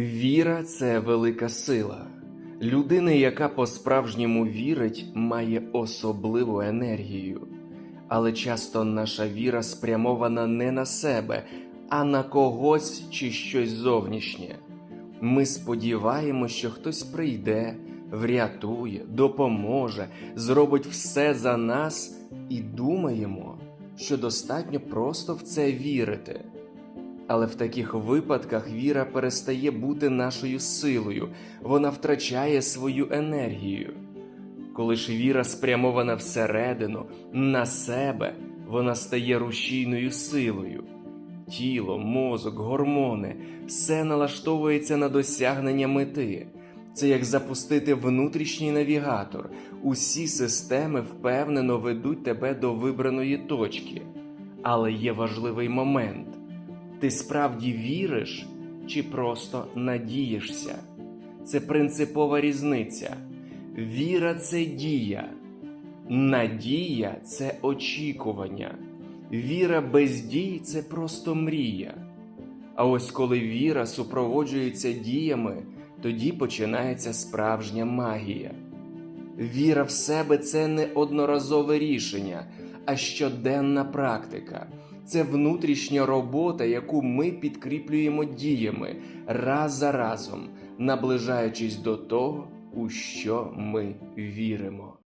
Віра це велика сила. Людина, яка по-справжньому вірить, має особливу енергію. Але часто наша віра спрямована не на себе, а на когось чи щось зовнішнє. Ми сподіваємося, що хтось прийде, врятує, допоможе, зробить все за нас і думаємо, що достатньо просто в це вірити. Але в таких випадках віра перестає бути нашою силою, вона втрачає свою енергію. Коли ж віра спрямована всередину, на себе, вона стає рушійною силою. Тіло, мозок, гормони все налаштовується на досягнення мети. Це як запустити внутрішній навігатор. Усі системи впевнено ведуть тебе до вибраної точки. Але є важливий момент. Ти справді віриш чи просто надієшся? Це принципова різниця. Віра це дія, надія це очікування. Віра без дій це просто мрія. А ось коли віра супроводжується діями, тоді починається справжня магія. Віра в себе це не одноразове рішення, а щоденна практика. Це внутрішня робота, яку ми підкріплюємо діями раз за разом, наближаючись до того, у що ми віримо.